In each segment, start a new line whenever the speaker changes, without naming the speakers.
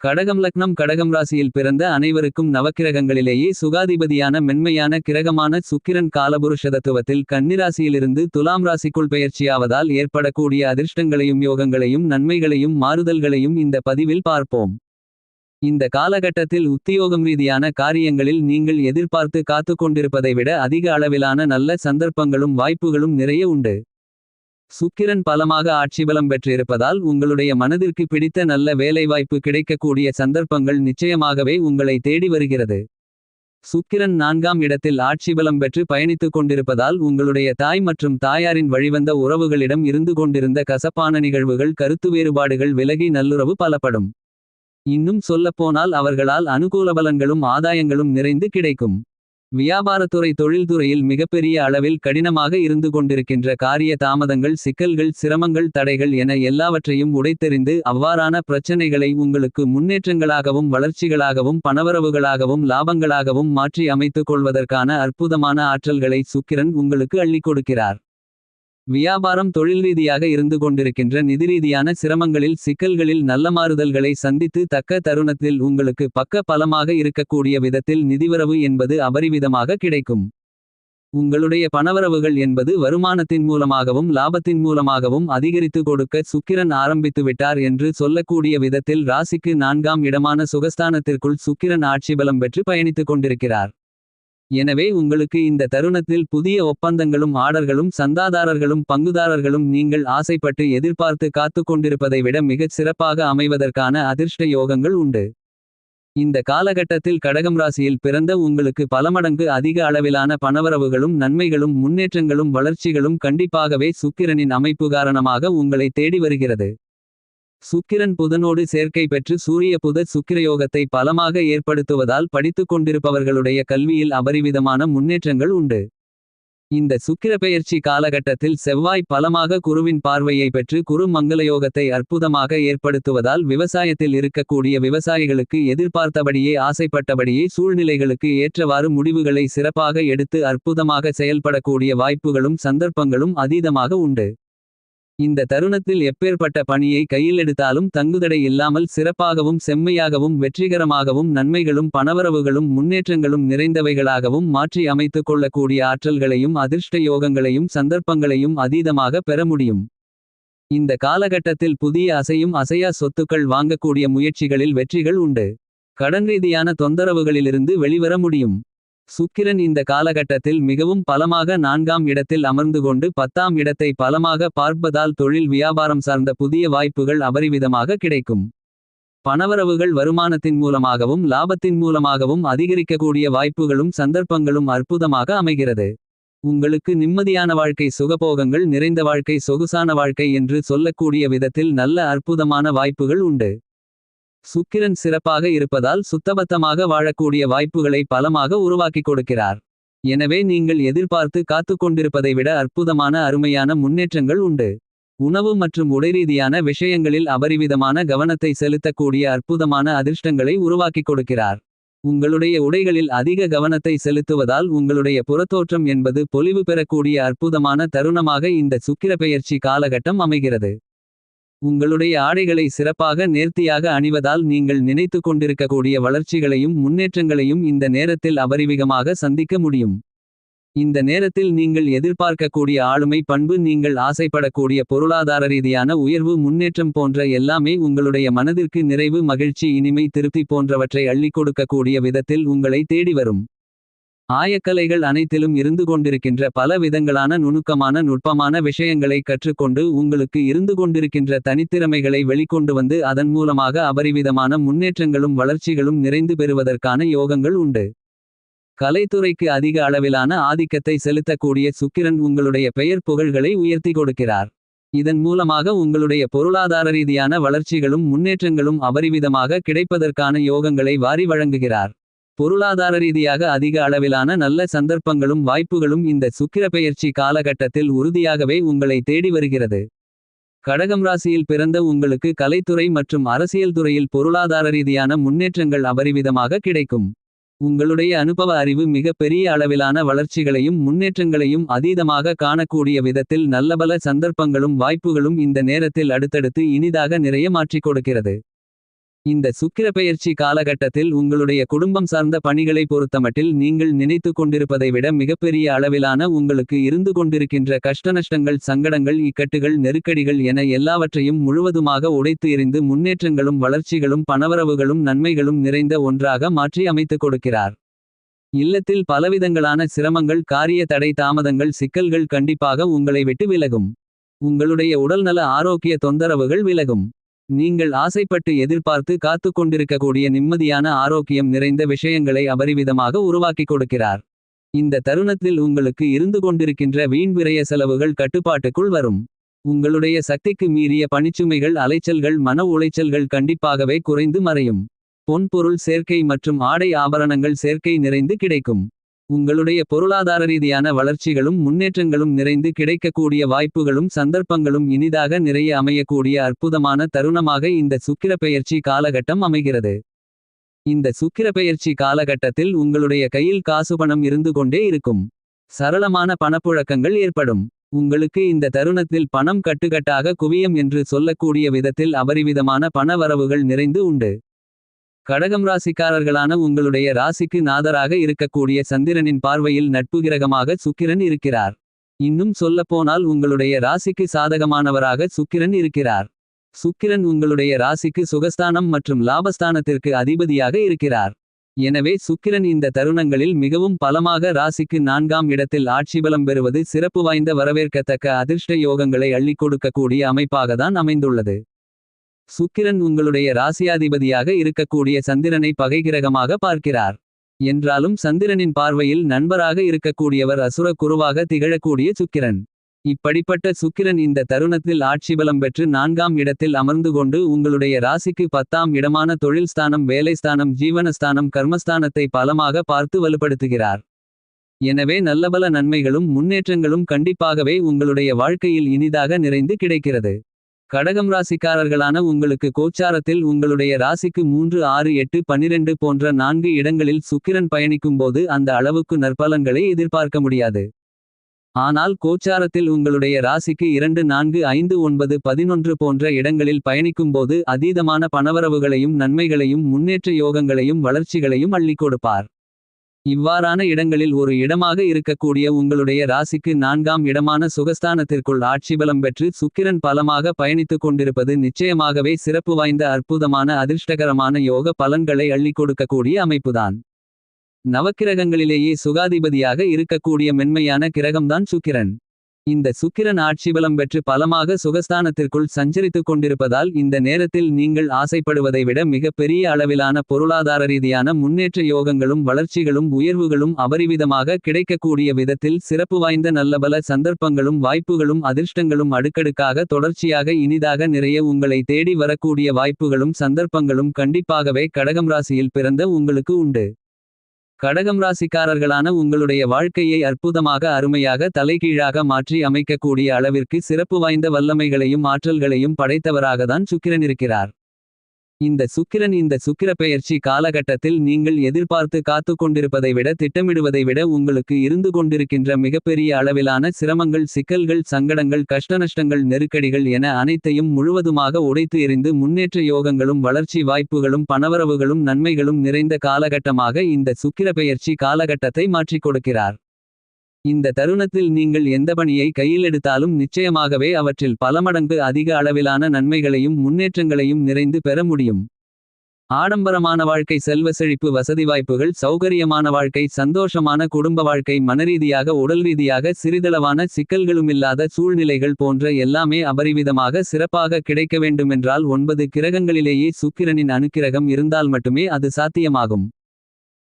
கடகம் லக்னம் கடகம் ராசியில் பிறந்த அனைவருக்கும் நவக்கிரகங்களிலேயே சுகாதிபதியான மென்மையான கிரகமான சுக்கிரன் காலபுருஷதத்துவத்தில் கன்னிராசியிலிருந்து துலாம் ராசிக்குள் பெயர்ச்சியாவதால் ஏற்படக்கூடிய அதிர்ஷ்டங்களையும் யோகங்களையும் நன்மைகளையும் மாறுதல்களையும் இந்த பதிவில் பார்ப்போம். இந்த காலகட்டத்தில் உத்தியோகம் ரீதியான காரியங்களில் நீங்கள் எதிர்பார்த்து காத்துக் கொண்டிருப்பதை விட அதிக அளவிலான நல்ல சந்தர்ப்பங்களும் வாய்ப்புகளும் நிறைய உண்டு. சுக்கிரன் பலமாக ஆட்சிபலம் பெற்றிருப்பதால் உங்களுடைய மனதிற்கு பிடித்த நல்ல வேலைவாய்ப்பு கிடைக்கக்கூடிய சந்தர்ப்பங்கள் நிச்சயமாகவே உங்களை தேடி வருகிறது. சுக்கிரன் நான்காம் இடத்தில் ஆட்சிபலம் பெற்று பயணித்துக் கொண்டிருப்பதால் உங்களுடைய தாய் மற்றும் தாயாரின் வழிவந்த உறவுகளிடம் இருந்து கொண்டிருந்த கசப்பான நிகழ்வுகள் கருத்து வேறுபாடுகள் விலகி நல்லுறவு பலப்படும். இன்னும் சொல்லப்போனால் அவர்களால் அனுகூல பலன்களும் ஆதாயங்களும் நிறைந்து கிடைக்கும். வியாபாரத்துறை தொழில்துறையில் மிகப்பெரிய அளவில் கடினமாக இருந்து கொண்டிருக்கின்ற காரிய தாமதங்கள் சிக்கல்கள் சிரமங்கள் தடைகள் என எல்லாவற்றையும் உடைத்தெறிந்து அவ்வாறான பிரச்சனைகளை உங்களுக்கு முன்னேற்றங்களாகவும் வளர்ச்சிகளாகவும் பணவரவுகளாகவும் லாபங்களாகவும் மாற்றி அமைத்துக் கொள்வதற்கான அற்புதமான ஆற்றல்களை சுக்கிரன் உங்களுக்கு அள்ளிக் கொடுக்கிறார். வியாபாரம் தொழில் ரீதியாக இருந்து கொண்டிருக்கின்ற நிதிரீதியான சிரமங்களில் சிக்கல்களில் நல்ல மாறுதல்களை சந்தித்து தக்க தருணத்தில் உங்களுக்கு பக்க பலமாக இருக்கக்கூடிய விதத்தில் நிதிவரவு என்பது அபரிவிதமாக கிடைக்கும். உங்களுடைய பணவரவுகள் என்பது வருமானத்தின் மூலமாகவும் லாபத்தின் மூலமாகவும் அதிகரித்து கொடுக்க சுக்கிரன் ஆரம்பித்துவிட்டார் என்று சொல்லக்கூடிய விதத்தில் ராசிக்கு நான்காம் இடமான சுகஸ்தானத்திற்குள் சுக்கிரன் ஆட்சிபலம் பெற்று பயணித்துக் கொண்டிருக்கிறார். எனவே உங்களுக்கு இந்த தருணத்தில் புதிய ஒப்பந்தங்களும் ஆர்டர்களும் சந்தாதாரர்களும் பங்குதாரர்களும் நீங்கள் ஆசைப்பட்டு எதிர்பார்த்து காத்துக் கொண்டிருப்பதை விட மிகச் சிறப்பாக அமைவதற்கான அதிர்ஷ்ட யோகங்கள் உண்டு. இந்த காலகட்டத்தில் கடகம் ராசியில் பிறந்த உங்களுக்கு பலமடங்கு அதிக அளவிலான பணவரவுகளும் நன்மைகளும் முன்னேற்றங்களும் வளர்ச்சிகளும் கண்டிப்பாகவே சுக்கிரனின் அமைப்பு காரணமாக உங்களை தேடி வருகிறது. சுக்கிரன் புதனோடு சேர்க்கை பெற்று சூரிய புத சுக்கிரயோகத்தை பலமாக ஏற்படுத்துவதால் படித்துக் கொண்டிருப்பவர்களுடைய கல்வியில் அபரிவிதமான முன்னேற்றங்கள் உண்டு. இந்த சுக்கிர பெயர்ச்சி காலகட்டத்தில் செவ்வாய் பலமாக குருவின் பார்வையை பெற்று குரு மங்களயோகத்தை அற்புதமாக ஏற்படுத்துவதால் விவசாயத்தில் இருக்கக்கூடிய விவசாயிகளுக்கு எதிர்பார்த்தபடியே ஆசைப்பட்டபடியே சூழ்நிலைகளுக்கு ஏற்றவாறு முடிவுகளை சிறப்பாக எடுத்து அற்புதமாக செயல்படக்கூடிய வாய்ப்புகளும் சந்தர்ப்பங்களும் அதீதமாக உண்டு. இந்த தருணத்தில் எப்பேற்பட்ட பணியை கையில் எடுத்தாலும் தங்குதடை இல்லாமல் சிறப்பாகவும் செம்மையாகவும் வெற்றிகரமாகவும் நன்மைகளும் பணவரவுகளும் முன்னேற்றங்களும் நிறைந்தவைகளாகவும் மாற்றி அமைத்துக் கொள்ளக்கூடிய ஆற்றல்களையும் அதிர்ஷ்ட யோகங்களையும் சந்தர்ப்பங்களையும் அதீதமாக பெற முடியும். இந்த காலகட்டத்தில் புதிய அசையும் அசையா சொத்துக்கள் வாங்கக்கூடிய முயற்சிகளில் வெற்றிகள் உண்டு. கடன் ரீதியான தொந்தரவுகளிலிருந்து வெளிவர முடியும். சுக்கிரன் இந்த காலகட்டத்தில் மிகவும் பலமாக நான்காம் இடத்தில் அமர்ந்து கொண்டு பத்தாம் இடத்தை பலமாக பார்ப்பதால் தொழில் வியாபாரம் சார்ந்த புதிய வாய்ப்புகள் அபரிவிதமாக கிடைக்கும். பணவரவுகள் வருமானத்தின் மூலமாகவும் லாபத்தின் மூலமாகவும் அதிகரிக்கக்கூடிய வாய்ப்புகளும் சந்தர்ப்பங்களும் அற்புதமாக அமைகிறது. உங்களுக்கு நிம்மதியான வாழ்க்கை சுகபோகங்கள் நிறைந்த வாழ்க்கை சொகுசான வாழ்க்கை என்று சொல்லக்கூடிய விதத்தில் நல்ல அற்புதமான வாய்ப்புகள் உண்டு. சுக்கிரன் சிறப்பாக இருப்பதால் சுத்தபத்தமாக வாழக்கூடிய வாய்ப்புகளை பலமாக உருவாக்கிக் கொடுக்கிறார். எனவே நீங்கள் எதிர்பார்த்து காத்து கொண்டிருப்பதை விட அற்புதமான அருமையான முன்னேற்றங்கள் உண்டு. உணவு மற்றும் உடைரீதியான விஷயங்களில் அபரிவிதமான கவனத்தை செலுத்தக்கூடிய அற்புதமான அதிர்ஷ்டங்களை உருவாக்கிக் கொடுக்கிறார். உங்களுடைய உடைகளில் அதிக கவனத்தை செலுத்துவதால் உங்களுடைய புறத்தோற்றம் என்பது பொலிவு பெறக்கூடிய அற்புதமான தருணமாக இந்த சுக்கிர பெயர்ச்சி காலகட்டம் அமைகிறது. உங்களுடைய ஆடைகளை சிறப்பாக நேர்த்தியாக அணிவதால் நீங்கள் நினைத்துக் கொண்டிருக்கக்கூடிய வளர்ச்சிகளையும் முன்னேற்றங்களையும் இந்த நேரத்தில் அபரிவிகமாக சந்திக்க முடியும். இந்த நேரத்தில் நீங்கள் எதிர்பார்க்கக்கூடிய ஆளுமை பண்பு நீங்கள் ஆசைப்படக்கூடிய பொருளாதார ரீதியான உயர்வு முன்னேற்றம் போன்ற எல்லாமே உங்களுடைய மனதிற்கு நிறைவு மகிழ்ச்சி இனிமை திருப்தி போன்றவற்றை அள்ளிக் கொடுக்கக்கூடிய விதத்தில் உங்களை தேடி வரும். ஆயக்கலைகள் அனைத்திலும் இருந்து கொண்டிருக்கின்ற பல விதங்களான நுணுக்கமான நுட்பமான விஷயங்களை கற்றுக்கொண்டு உங்களுக்கு இருந்து கொண்டிருக்கின்ற தனித்திறமைகளை வெளிக்கொண்டு வந்து அதன் மூலமாக அபரிவிதமான முன்னேற்றங்களும் வளர்ச்சிகளும் நிறைந்து பெறுவதற்கான யோகங்கள் உண்டு. கலைத்துறைக்கு அதிக அளவிலான ஆதிக்கத்தை செலுத்தக்கூடிய சுக்கிரன் உங்களுடைய பெயர் புகழ்களை உயர்த்தி கொடுக்கிறார். இதன் மூலமாக உங்களுடைய பொருளாதார ரீதியான வளர்ச்சிகளும் முன்னேற்றங்களும் அபரிவிதமாக கிடைப்பதற்கான யோகங்களை வாரி வழங்குகிறார். பொருளாதார ரீதியாக அதிக அளவிலான நல்ல சந்தர்ப்பங்களும் வாய்ப்புகளும் இந்த சுக்கிர பெயர்ச்சி காலகட்டத்தில் உறுதியாகவே உங்களை தேடி வருகிறது. கடகம் ராசியில் பிறந்த உங்களுக்கு கலைத்துறை மற்றும் அரசியல் துறையில் பொருளாதார ரீதியான முன்னேற்றங்கள் அபரிவிதமாக கிடைக்கும். உங்களுடைய அனுபவ அறிவு மிக பெரிய அளவிலான வளர்ச்சிகளையும் முன்னேற்றங்களையும் அதீதமாக காணக்கூடிய விதத்தில் நல்லபல சந்தர்ப்பங்களும் வாய்ப்புகளும் இந்த நேரத்தில் அடுத்தடுத்து இனிதாக நிறைய மாற்றிக் கொடுக்கிறது. இந்த சுக்கிர பெயர்ச்சி காலகட்டத்தில் உங்களுடைய குடும்பம் சார்ந்த பணிகளை பொறுத்தமட்டில் நீங்கள் நினைத்து கொண்டிருப்பதை விட மிகப்பெரிய அளவிலான உங்களுக்கு இருந்து கொண்டிருக்கின்ற கஷ்டநஷ்டங்கள் சங்கடங்கள் இக்கட்டுகள் நெருக்கடிகள் என எல்லாவற்றையும் முழுவதுமாக உடைத்து எறிந்து முன்னேற்றங்களும் வளர்ச்சிகளும் பணவரவுகளும் நன்மைகளும் நிறைந்த ஒன்றாக மாற்றி அமைத்துக் கொடுக்கிறார். இல்லத்தில் பலவிதங்களான சிரமங்கள் காரிய தடை தாமதங்கள் சிக்கல்கள் கண்டிப்பாக உங்களை விட்டு விலகும். உங்களுடைய உடல்நல ஆரோக்கிய தொந்தரவுகள் விலகும். நீங்கள் ஆசைப்பட்டு எதிர்பார்த்து காத்துக் கொண்டிருக்கக்கூடிய நிம்மதியான ஆரோக்கியம் நிறைந்த விஷயங்களை அபரிவிதமாக உருவாக்கிக் கொடுக்கிறார். இந்த தருணத்தில் உங்களுக்கு இருந்து கொண்டிருக்கின்ற வீண் விரய செலவுகள் கட்டுப்பாட்டுக்குள் வரும். உங்களுடைய சக்திக்கு மீறிய பணிச்சுமைகள் அலைச்சல்கள் மன உளைச்சல்கள் கண்டிப்பாகவே குறைந்து மறையும். பொன்பொருள் சேர்க்கை மற்றும் ஆடை ஆபரணங்கள் சேர்க்கை நிறைந்து கிடைக்கும். உங்களுடைய பொருளாதார ரீதியான வளர்ச்சிகளும் முன்னேற்றங்களும் நிறைந்து கிடைக்கக்கூடிய வாய்ப்புகளும் சந்தர்ப்பங்களும் இனிதாக நிறைய அமையக்கூடிய அற்புதமான தருணமாக இந்த சுக்கிர பெயர்ச்சி காலகட்டம் அமைகிறது. இந்த சுக்கிர பெயர்ச்சி காலகட்டத்தில் உங்களுடைய கையில் காசு பணம் இருந்து கொண்டே இருக்கும். சரளமான பணப்புழக்கங்கள் ஏற்படும். உங்களுக்கு இந்த தருணத்தில் பணம் கட்டுக்கட்டாக குவியம் என்று சொல்லக்கூடிய விதத்தில் அபரிவிதமான பண வரவுகள் நிறைந்து உண்டு. கடகம் ராசிக்காரர்களான உங்களுடைய ராசிக்கு நாதராக இருக்கக்கூடிய சந்திரனின் பார்வையில் நட்பு கிரகமாக சுக்கிரன் இருக்கிறார். இன்னும் சொல்லப்போனால் உங்களுடைய ராசிக்கு சாதகமானவராக சுக்கிரன் இருக்கிறார். சுக்கிரன் உங்களுடைய ராசிக்கு சுகஸ்தானம் மற்றும் லாபஸ்தானத்திற்கு அதிபதியாக இருக்கிறார். எனவே சுக்கிரன் இந்த தருணங்களில் மிகவும் பலமாக ராசிக்கு நான்காம் இடத்தில் ஆட்சிபலம் பெறுவது சிறப்பு வாய்ந்த வரவேற்கத்தக்க அதிர்ஷ்ட யோகங்களை அள்ளிக் கொடுக்கக்கூடிய அமைப்பாகத்தான் அமைந்துள்ளது. சுக்கிரன் உங்களுடைய ராசியாதிபதியாக இருக்கக்கூடிய சந்திரனை பகைகிரகமாக பார்க்கிறார். என்றாலும் சந்திரனின் பார்வையில் நண்பராக இருக்கக்கூடியவர் அசுர குருவாக திகழக்கூடிய சுக்கிரன். இப்படிப்பட்ட சுக்கிரன் இந்த தருணத்தில் ஆட்சிபலம் பெற்று நான்காம் இடத்தில் அமர்ந்து கொண்டு உங்களுடைய ராசிக்கு பத்தாம் இடமான தொழில் ஸ்தானம் வேலைஸ்தானம் ஜீவனஸ்தானம் கர்மஸ்தானத்தை பலமாக பார்த்து வலுப்படுத்துகிறார். எனவே நல்லபல நன்மைகளும் முன்னேற்றங்களும் கண்டிப்பாகவே உங்களுடைய வாழ்க்கையில் இனிதாக நிறைந்து கிடைக்கிறது. கடகம் ராசிக்காரர்களான உங்களுக்கு கோச்சாரத்தில் உங்களுடைய ராசிக்கு மூன்று ஆறு எட்டு பன்னிரண்டு போன்ற நான்கு இடங்களில் சுக்கிரன் பயணிக்கும்போது அந்த அளவுக்கு நற்பலன்களை எதிர்பார்க்க முடியாது. ஆனால் கோச்சாரத்தில் உங்களுடைய ராசிக்கு இரண்டு நான்கு ஐந்து ஒன்பது பதினொன்று போன்ற இடங்களில் பயணிக்கும்போது அதீதமான பணவரவுகளையும் நன்மைகளையும் முன்னேற்ற யோகங்களையும் வளர்ச்சிகளையும் அள்ளிக் கொடுப்பார். இவ்வாறான இடங்களில் ஒரு இடமாக இருக்கக்கூடிய உங்களுடைய ராசிக்கு நான்காம் இடமான சுகஸ்தானத்திற்குள் ஆட்சிபலம் பெற்று சுக்கிரன் பலமாக பயணித்துக் கொண்டிருப்பது நிச்சயமாகவே சிறப்பு வாய்ந்த அற்புதமான அதிர்ஷ்டகரமான யோக பலன்களை அள்ளிக் கொடுக்கக்கூடிய அமைப்புதான். நவக்கிரகங்களிலேயே சுகாதிபதியாக இருக்கக்கூடிய மென்மையான கிரகம்தான் சுக்கிரன். இந்த சுக்கிரன் ஆட்சிபலம் பெற்று பலமாக சுகஸ்தானத்திற்குள் சஞ்சரித்துக் கொண்டிருப்பதால் இந்த நேரத்தில் நீங்கள் ஆசைப்படுவதை விட மிக பெரிய அளவிலான பொருளாதார ரீதியான முன்னேற்ற யோகங்களும் வளர்ச்சிகளும் உயர்வுகளும் அபரிவிதமாக கிடைக்கக்கூடிய விதத்தில் சிறப்பு வாய்ந்த நல்லபல சந்தர்ப்பங்களும் வாய்ப்புகளும் அதிர்ஷ்டங்களும் அடுக்கடுக்காக தொடர்ச்சியாக இனிதாக நிறைய உங்களை தேடி வரக்கூடிய வாய்ப்புகளும் சந்தர்ப்பங்களும் கண்டிப்பாகவே கடகம் ராசியில் பிறந்த உங்களுக்கு உண்டு. கடகம் ராசிக்காரர்களான உங்களுடைய வாழ்க்கையை அற்புதமாக அருமையாக தலைகீழாக மாற்றி அமைக்கக்கூடிய அளவிற்கு சிறப்பு வாய்ந்த வல்லமைகளையும் ஆற்றல்களையும் படைத்தவராகத்தான் சுக்கிரன் இருக்கிறார். இந்த சுக்கிரன் இந்த சுக்கிர பெயர்ச்சி காலகட்டத்தில் நீங்கள் எதிர்பார்த்து காத்து கொண்டிருப்பதை விட திட்டமிடுவதை விட உங்களுக்கு இருந்து கொண்டிருக்கின்ற மிகப்பெரிய அளவிலான சிரமங்கள் சிக்கல்கள் சங்கடங்கள் கஷ்டநஷ்டங்கள் நெருக்கடிகள் என அனைத்தையும் முழுவதுமாக உடைத்து எறிந்து முன்னேற்ற யோகங்களும் வளர்ச்சி வாய்ப்புகளும் பணவரவுகளும் நன்மைகளும் நிறைந்த காலகட்டமாக இந்த சுக்கிர பெயர்ச்சி காலகட்டத்தை மாற்றிக் கொடுக்கிறார். இந்த தருணத்தில் நீங்கள் எந்த பணியை கையில் எடுத்தாலும் நிச்சயமாகவே அவற்றில் பலமடங்கு அதிக அளவிலான நன்மைகளையும் முன்னேற்றங்களையும் நிறைந்து பெற முடியும். ஆடம்பரமான வாழ்க்கை செல்வ செழிப்பு வசதி வாய்ப்புகள் சௌகரியமான வாழ்க்கை சந்தோஷமான குடும்ப வாழ்க்கை மனரீதியாக உடல் ரீதியாக சிறிதளவான சிக்கல்களுமில்லாத சூழ்நிலைகள் போன்ற எல்லாமே அபரிவிதமாக சிறப்பாக கிடைக்க வேண்டுமென்றால் ஒன்பது கிரகங்களிலேயே சுக்கிரனின் அணுக்கிரகம் இருந்தால் மட்டுமே அது சாத்தியமாகும்.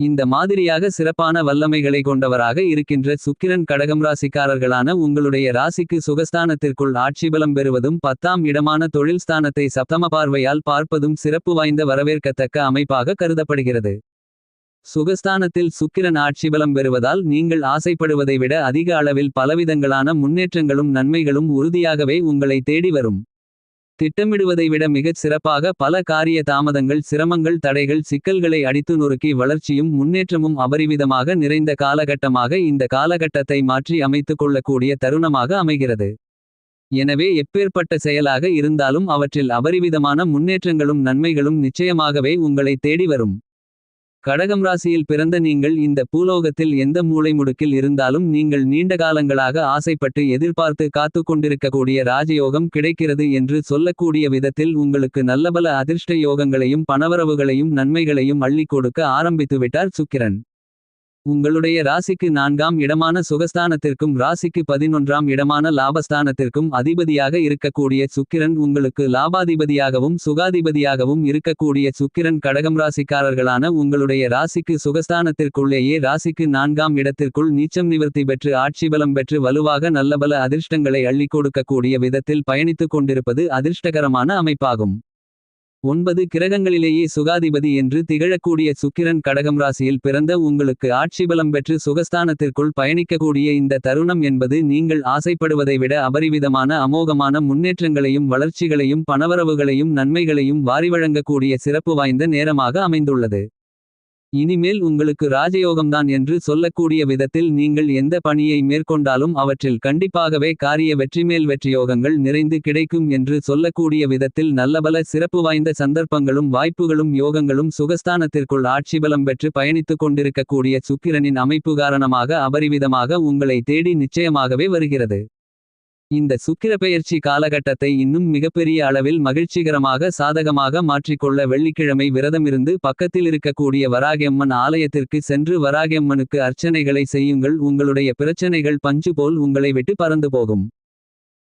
இந்த மாதிரியாக சிறப்பான வல்லமைகளை கொண்டவராக இருக்கின்ற சுக்கிரன் கடகம் ராசிக்காரர்களான உங்களுடைய ராசிக்கு சுகஸ்தானத்திற்குள் ஆட்சிபலம் பெறுவதும் பத்தாம் இடமான தொழில் ஸ்தானத்தை சப்தம பார்வையால் பார்ப்பதும் சிறப்பு வாய்ந்த வரவேற்கத்தக்க அமைப்பாக கருதப்படுகிறது. சுகஸ்தானத்தில் சுக்கிரன் ஆட்சிபலம் பெறுவதால் நீங்கள் ஆசைப்படுவதை விட அதிக அளவில் பலவிதங்களான முன்னேற்றங்களும் நன்மைகளும் உறுதியாகவே உங்களை தேடி வரும். திட்டமிடுவதை விட மிகச் சிறப்பாக பல காரிய தாமதங்கள் சிரமங்கள் தடைகள் சிக்கல்களை அடித்து நொறுக்கி வளர்ச்சியும் முன்னேற்றமும் அபரிவிதமாக நிறைந்த காலகட்டமாக இந்த காலகட்டத்தை மாற்றி அமைத்துக் கொள்ளக்கூடிய தருணமாக அமைகிறது எனவே எப்பேற்பட்ட செயலாக இருந்தாலும் அவற்றில் அபரிவிதமான முன்னேற்றங்களும் நன்மைகளும் நிச்சயமாகவே உங்களை தேடி வரும். கடகம் ராசியில் பிறந்த நீங்கள் இந்த பூலோகத்தில் எந்த மூலைமுடுக்கில் இருந்தாலும் நீங்கள் நீண்ட காலங்களாக ஆசைப்பட்டு எதிர்பார்த்து காத்துக் கொண்டிருக்கக்கூடிய ராஜயோகம் கிடைக்கிறது என்று சொல்லக்கூடிய விதத்தில் உங்களுக்கு நல்லபல அதிர்ஷ்ட யோகங்களையும் பணவரவுகளையும் நன்மைகளையும் அள்ளிக் கொடுக்க ஆரம்பித்துவிட்டார் சுக்கிரன். உங்களுடைய ராசிக்கு நான்காம் இடமான சுகஸ்தானத்திற்கும் ராசிக்கு பதினொன்றாம் இடமான லாபஸ்தானத்திற்கும் அதிபதியாக இருக்கக்கூடிய சுக்கிரன் உங்களுக்கு லாபாதிபதியாகவும் சுகாதிபதியாகவும் இருக்கக்கூடிய சுக்கிரன் கடகம் ராசிக்காரர்களான உங்களுடைய ராசிக்கு சுகஸ்தானத்திற்குள்ளேயே ராசிக்கு நான்காம் இடத்திற்குள் நீச்சம் நிவர்த்தி பெற்று ஆட்சிபலம் பெற்று வலுவாக நல்லபல அதிர்ஷ்டங்களை அள்ளிக் கொடுக்கக்கூடிய விதத்தில் பயணித்துக் கொண்டிருப்பது அதிர்ஷ்டகரமான அமைப்பாகும். ஒன்பது கிரகங்களிலேயே சுகாதிபதி என்று திகழக்கூடிய சுக்கிரன் கடகம் ராசியில் பிறந்த உங்களுக்கு ஆட்சிபலம் பெற்று சுகஸ்தானத்திற்குள் பயணிக்கக்கூடிய இந்த தருணம் என்பது நீங்கள் ஆசைப்படுவதை விட அபரிவிதமான அமோகமான முன்னேற்றங்களையும் வளர்ச்சிகளையும் பணவரவுகளையும் நன்மைகளையும் வாரிவழங்கக்கூடிய சிறப்பு வாய்ந்த நேரமாக அமைந்துள்ளது. இனிமேல் உங்களுக்கு ராஜயோகம்தான் என்று சொல்லக்கூடிய விதத்தில் நீங்கள் எந்த பணியை மேற்கொண்டாலும் அவற்றில் கண்டிப்பாகவே காரிய வெற்றிமேல் வெற்றியோகங்கள் நிறைந்து கிடைக்கும் என்று சொல்லக்கூடிய விதத்தில் நல்லபல சிறப்பு வாய்ந்த சந்தர்ப்பங்களும் வாய்ப்புகளும் யோகங்களும் சுகஸ்தானத்திற்குள் ஆட்சிபலம் பெற்று பயணித்துக் கொண்டிருக்கக்கூடிய சுக்கிரனின் அமைப்பு காரணமாக அபரிவிதமாக உங்களை தேடி நிச்சயமாகவே வருகிறது. இந்த சுக்கிரப்பெயர்ச்சி காலகட்டத்தை இன்னும் மிகப்பெரிய அளவில் மகிழ்ச்சிகரமாக சாதகமாக மாற்றிக்கொள்ள வெள்ளிக்கிழமை விரதமிருந்து பக்கத்திலிருக்கக்கூடிய வராகியம்மன் ஆலயத்திற்கு சென்று வராகியம்மனுக்கு அர்ச்சனைகளை செய்யுங்கள் உங்களுடைய பிரச்சனைகள் பஞ்சு போல் உங்களை விட்டு பறந்து போகும்.